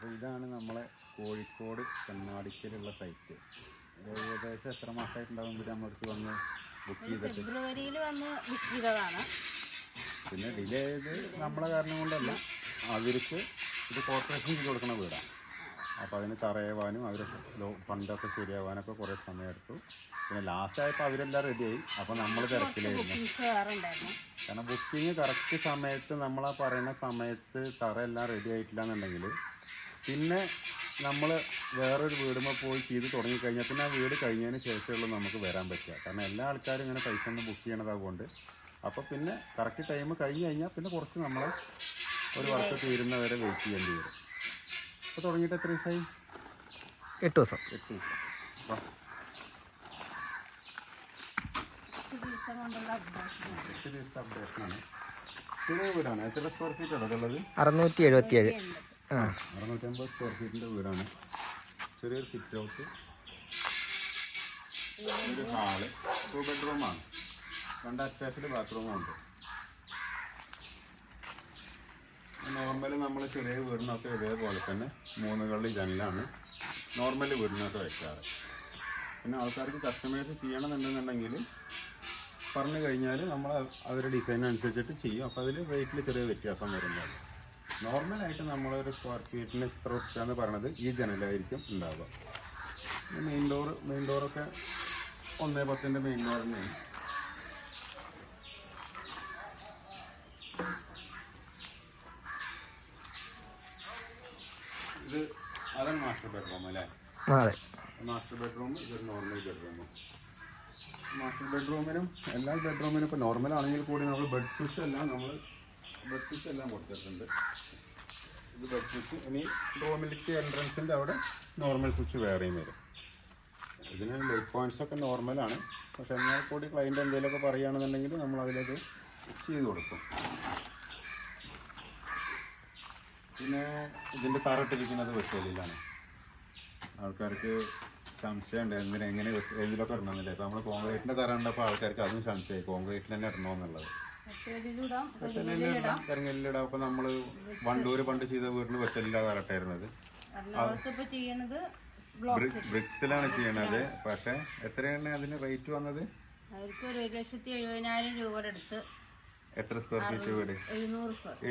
അപ്പോൾ ഇതാണ് നമ്മളെ കോഴിക്കോട് ചെന്നാടിക്കലുള്ള സൈറ്റ് ഏകദേശം എത്ര മാസമായിട്ടുണ്ടാവും ഇവിടെ നമ്മളടുത്ത് വന്ന് ബുക്ക് ചെയ്തിട്ട്? ഫെബ്രുവരിയിൽ വന്ന് ബുക്ക് ചെയ്തതാണ്. പിന്നെ ഡിലേ ചെയ്ത് നമ്മളെ കാരണം കൊണ്ടല്ല. അവർക്ക് ഇത് കോർപ്പറേഷൻ ചെയ്ത് കൊടുക്കുന്ന വീടാണ്. അപ്പോൾ അതിന് തറയുവാനും അവർ ഫണ്ടൊക്കെ ശരിയാവാനൊക്കെ കുറേ സമയമെടുത്തു. പിന്നെ ലാസ്റ്റ് ആയപ്പോൾ അവരെല്ലാം റെഡിയായി അപ്പോൾ നമ്മൾ തിരക്കിലായിരുന്നു. കാരണം ബുക്കിങ് കറക്റ്റ് സമയത്ത് നമ്മളാ പറയുന്ന സമയത്ത് തറ എല്ലാം റെഡി ആയിട്ടില്ല എന്നുണ്ടെങ്കിൽ പിന്നെ നമ്മൾ വേറൊരു വീടുമ്പോൾ പോയി ചെയ്ത് തുടങ്ങിക്കഴിഞ്ഞാൽ പിന്നെ ആ വീട് കഴിഞ്ഞതിന് ശേഷമുള്ള നമുക്ക് വരാൻ പറ്റുക. കാരണം എല്ലാ ആൾക്കാരും ഇങ്ങനെ പൈസ ഒന്നും ബുക്ക് ചെയ്യണതാകൊണ്ട് അപ്പോൾ പിന്നെ കറക്റ്റ് ടൈം കഴിഞ്ഞ് കഴിഞ്ഞാൽ പിന്നെ കുറച്ച് നമ്മൾ ഒരു വർക്ക് തീരുന്നവരെ വെയിറ്റ് ചെയ്യേണ്ടി വരും. അപ്പോൾ തുടങ്ങിയിട്ട് എത്ര ദിവസമായി എട്ട് ദിവസം. എട്ട് ദിവസം. എട്ട് ദിവസത്തെ അപ്ഡേഷനാണ്. എത്ര സ്ക്വയർ ഫീറ്റ് ഉള്ളത്? അറുന്നൂറ്റി എഴുപത്തിയേഴ്. അറുന്നൂറ്റമ്പത് സ്ക്വയർ ഫീറ്റിന്റെ വീടാണ്. ചെറിയൊരു സിറ്റ് ഔട്ട് ഒരു ഹാൾ ടു ബെഡ്റൂമാണ് രണ്ട് അറ്റാച്ച്ഡ് ബാത്റൂമും ഉണ്ട്. നോർമലി നമ്മൾ ചെറിയ വീടിനൊക്കെ ഇതേപോലെ തന്നെ മൂന്നുകളിൽ ജനലാണ് നോർമലി വീടിനൊക്കെ വെക്കാറ്. പിന്നെ ആൾക്കാർക്ക് കസ്റ്റമൈസ് ചെയ്യണമെന്നുണ്ടെന്നുണ്ടെങ്കിൽ പറഞ്ഞു കഴിഞ്ഞാൽ നമ്മൾ അവരുടെ ഡിസൈൻ അനുസരിച്ചിട്ട് ചെയ്യും. അപ്പോൾ അതിൽ റേറ്റിൽ ചെറിയ വ്യത്യാസം വരുന്നുണ്ട്. നോർമലായിട്ട് നമ്മളൊരു സ്ക്വയർ ഫീറ്റിന് ഇത്ര റുപ്യ എന്ന് പറയണത് ഈ ജനലായിരിക്കും ഉണ്ടാവുക. മെയിൻ ഡോർ മെയിൻ ഡോറൊക്കെ ഒന്നേ പത്തിന്റെ മെയിൻ ഡോർ തന്നെയാണ്. ഇത് അതാണ് മാസ്റ്റർ ബെഡ്റൂം അല്ലേ? അതെ. മാസ്റ്റർ ബെഡ്റൂം ഇതൊരു നോർമൽ ബെഡ്റൂമും മാസ്റ്റർ ബെഡ്റൂമിനും എല്ലാ ബെഡ്റൂമിനും ഇപ്പോൾ നോർമൽ ആണെങ്കിൽ കൂടി നമ്മൾ ബെഡ് സ്വിച്ച് എല്ലാം നമ്മൾ ബെഡ് സ്വിച്ച് എല്ലാം കൊടുത്തിട്ടുണ്ട്. ഇത് സ്വിച്ച് ഇനി റൂമിലേക്ക് എൻട്രൻസിന്റെ അവിടെ നോർമൽ സ്വിച്ച് വേറെയും വരും. ഇതിന് ലൈറ്റ് പോയിന്റ്സ് ഒക്കെ നോർമലാണ് പക്ഷെ എന്നാൽ കൂടി ക്ലൈന്റ് എന്തെങ്കിലുമൊക്കെ പറയുകയാണെന്നുണ്ടെങ്കിൽ നമ്മൾ അതിലേക്ക് ചെയ്ത് കൊടുക്കും. പിന്നെ ഇതിന്റെ തറട്ടിരിക്കുന്നത് വെട്ടുവലിയിലാണ് ആൾക്കാർക്ക് സംശയമുണ്ട് എന്തിനാ എങ്ങനെ എന്തിലൊക്കെ ഇടണമെന്നില്ല? ഇപ്പോൾ നമ്മൾ കോൺക്രീറ്റിന്റെ തറ ഉണ്ടപ്പോൾ ആൾക്കാർക്ക് അതും സംശയമായി. കോൺക്രീറ്റിൽ തന്നെ ഇടണമെന്നുള്ളത് വെട്ടലിലിടാം കരിങ്കല്ലിടാം നമ്മൾ വണ്ടൂര് പണ്ട് ചെയ്ത വീടിന് ഇപ്പൊ ചെയ്യണത് ബ്ലോക്ക് ബ്രിക്സിലാണ് ചെയ്യണത്. പക്ഷേ എത്രയാണ് അതിന് റേറ്റ് വന്നത്? അവർക്ക് ഒരു ലക്ഷത്തി എഴുപതിനായിരം രൂപയുടെ അടുത്ത്. എത്ര സ്ക്വയർ ഫീറ്റ് വീട്?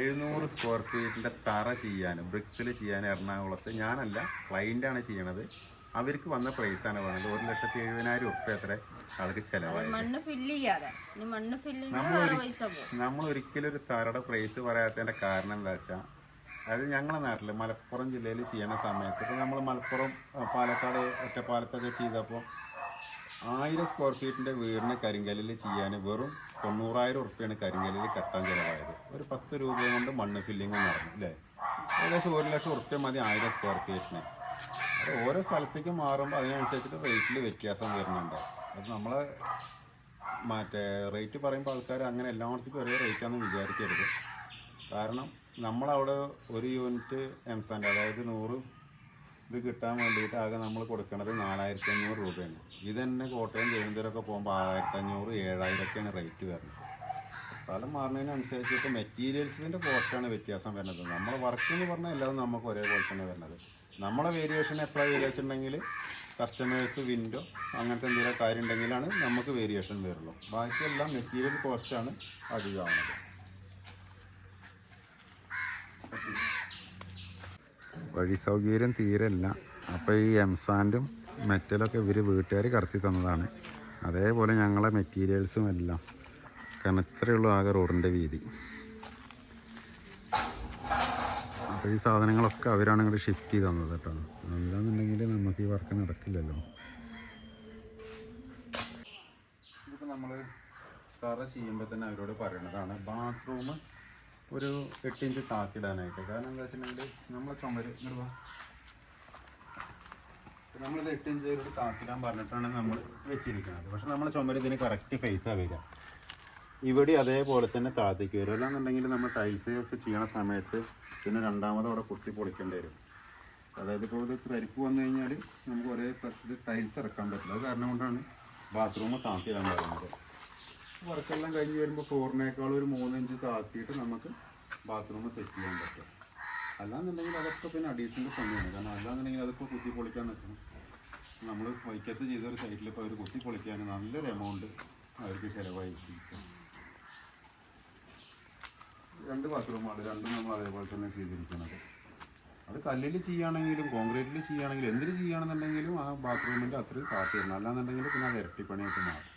എഴുന്നൂറ് സ്ക്വയർ ഫീറ്റിന്റെ തറ ചെയ്യാനും ബ്രിക്സിൽ ചെയ്യാൻ എറണാകുളത്ത് ഞാനല്ല ക്ലൈന്റാണ് ചെയ്യണത്. അവർക്ക് വന്ന പ്രൈസാണ് പറഞ്ഞത് ഒരു ലക്ഷത്തി എഴുപതിനായിരം ഉറുപ്പ്യ എത്ര ആൾക്ക് ചെലവായി. മണ്ണ് ഫില്ല് ചെയ്യാതെ. ഇനി മണ്ണ് ഫില്ലിങ് വേറെ പൈസ പോകും. നമ്മൾ ഒരിക്കലും ഒരു തറയുടെ പ്രൈസ് പറയാത്തതിന്റെ കാരണം എന്താ വെച്ചാൽ അതായത് ഞങ്ങളുടെ നാട്ടിൽ മലപ്പുറം ജില്ലയിൽ ചെയ്യുന്ന സമയത്ത് ഇപ്പോൾ നമ്മൾ മലപ്പുറം പാലക്കാട് ഒറ്റപ്പാലത്തൊക്കെ ചെയ്തപ്പോൾ ആയിരം സ്ക്വയർ ഫീറ്റിന്റെ വീടിന് കരിങ്കല്ലിൽ ചെയ്യാൻ വെറും തൊണ്ണൂറായിരം ഉറുപ്പ്യാണ് കരിങ്കല്ലിൽ കെട്ടാൻ ചിലവായത്. ഒരു പത്ത് രൂപ കൊണ്ട് മണ്ണ് ഫില്ലിങ് നടന്നു അല്ലേ ഏകദേശം ഒരു ലക്ഷം ഉറുപ്പ്യ മതി ആയിരം സ്ക്വയർ ഫീറ്റിന് ഓരോ സ്ഥലത്തേക്ക് മാറുമ്പോൾ അതിനനുസരിച്ചിട്ട് റേറ്റിൽ വ്യത്യാസം വരുന്നുണ്ട്. അത് നമ്മൾ മറ്റേ റേറ്റ് പറയുമ്പോൾ ആൾക്കാർ അങ്ങനെ എല്ലായിടത്തേക്കും ഒരേ റേറ്റാണെന്ന് വിചാരിക്കരുത്. കാരണം നമ്മളവിടെ ഒരു യൂണിറ്റ് എംസാന്റെ അതായത് നൂറ് ഇത് കിട്ടാൻ വേണ്ടിയിട്ട് ആകെ നമ്മൾ കൊടുക്കുന്നത് നാലായിരത്തി അഞ്ഞൂറ് രൂപയാണ്. ഇത് തന്നെ കോട്ടയം തിരുവനന്തപുരമൊക്കെ പോകുമ്പോൾ ആയിരത്തി അഞ്ഞൂറ് ഏഴായിരമൊക്കെയാണ് റേറ്റ് വരുന്നത്. സ്ഥലം മാറുന്നതിനനുസരിച്ചിട്ട് മെറ്റീരിയൽസിന്റെ കോസ്റ്റാണ് വ്യത്യാസം വരുന്നത്. നമ്മൾ വർക്ക് എന്ന് പറഞ്ഞാൽ എല്ലാവരും നമുക്ക് ഒരേപോലെ തന്നെ വരുന്നത്. നമ്മളെ വേരിയേഷൻ എപ്പോഴാണ് വിചാരിച്ചിട്ടുണ്ടെങ്കിൽ കസ്റ്റമേഴ്സ് വിൻഡോ അങ്ങനത്തെ എന്തെങ്കിലും കാര്യം ഉണ്ടെങ്കിലാണ് നമുക്ക് വേരിയേഷൻ വരുള്ളൂ. ബാക്കിയെല്ലാം മെറ്റീരിയൽ കോസ്റ്റാണ് അധികമാവുന്നത്. വഴി സൗകര്യം തീരെല്ല അപ്പോൾ ഈ എംസാൻഡും മെറ്റലൊക്കെ ഇവർ വീട്ടുകാർ കടത്തി തന്നതാണ്. അതേപോലെ ഞങ്ങളെ മെറ്റീരിയൽസും എല്ലാം. കാരണം ഇത്രയുള്ളൂ ആകെ റോഡിന്റെ വീതി. അപ്പോൾ ഈ സാധനങ്ങളൊക്കെ അവരാണ് ഇങ്ങോട്ട് ഷിഫ്റ്റ് ചെയ്ത് തന്നത് കേട്ടോ. അല്ലാന്നുണ്ടെങ്കിൽ നമുക്ക് ഈ വർക്ക് നടക്കില്ലല്ലോ. ഇതിപ്പോൾ നമ്മൾ തറ ചെയ്യുമ്പോൾ തന്നെ അവരോട് പറയണതാണ് ബാത്റൂം ഒരു എട്ട് ഇഞ്ച് താത്തിടാനായിട്ട് കാരണം എന്താ വെച്ചിട്ടുണ്ടെങ്കിൽ നമ്മളെ ചുമര് നമ്മളിത് എട്ട് ഇഞ്ച് ഒരു താത്തിടാൻ പറഞ്ഞിട്ടാണ് നമ്മൾ വെച്ചിരിക്കുന്നത് പക്ഷെ നമ്മളെ ചുമര് ഇതിന് കറക്റ്റ് ഫേസാണ് വരിക. ഇവിടെ അതേപോലെ തന്നെ താഴത്തേക്ക് വരും. അല്ലാന്നുണ്ടെങ്കിൽ നമ്മൾ ടൈൽസ് ഒക്കെ ചെയ്യണ സമയത്ത് പിന്നെ രണ്ടാമത് അവിടെ കുത്തി പൊളിക്കേണ്ടി വരും. അതായത് ഇപ്പോൾ ഇത് പരിപ്പ് വന്നു കഴിഞ്ഞാൽ നമുക്ക് ഒരേ പ്രഷർ ടൈൽസ് ഇറക്കാൻ പറ്റില്ല. അത് കാരണം കൊണ്ടാണ് ബാത്റൂം താത്തിയിടാൻ പറയുന്നത്. വർക്കെല്ലാം കഴിഞ്ഞ് വരുമ്പോൾ ഫ്ലോറിനേക്കാൾ ഒരു മൂന്നിഞ്ച് താത്തിയിട്ട് നമുക്ക് ബാത്റൂം സെറ്റ് ചെയ്യാൻ പറ്റും. അല്ലാന്നുണ്ടെങ്കിൽ അതൊക്കെ പിന്നെ അഡീഷണൽ പണിയാണ്. കാരണം അല്ലാന്നുണ്ടെങ്കിൽ അതൊക്കെ കുത്തി പൊളിക്കാൻ നിൽക്കണം. നമ്മൾ വൈക്കത്ത് ചെയ്ത ഒരു സൈറ്റിൽ ഇപ്പോൾ അവർ കുത്തി പൊളിക്കാൻ നല്ലൊരു എമൗണ്ട് അവർക്ക് ചിലവായിരിക്കും. രണ്ട് ബാത്റൂമാണ് രണ്ടും നമ്മൾ അതേപോലെ തന്നെ ചെയ്തിരിക്കുന്നത്. അത് കല്ലിൽ ചെയ്യുകയാണെങ്കിലും കോൺക്രീറ്റിൽ ചെയ്യുകയാണെങ്കിലും എന്തിൽ ചെയ്യുകയാണെന്നുണ്ടെങ്കിലും ആ ബാത്റൂമിന്റെ അത്രയും കാത്തിരുന്നു അല്ലാന്നുണ്ടെങ്കിൽ പിന്നെ അത് ഇരട്ടിപ്പണിയായിട്ട് മാറും.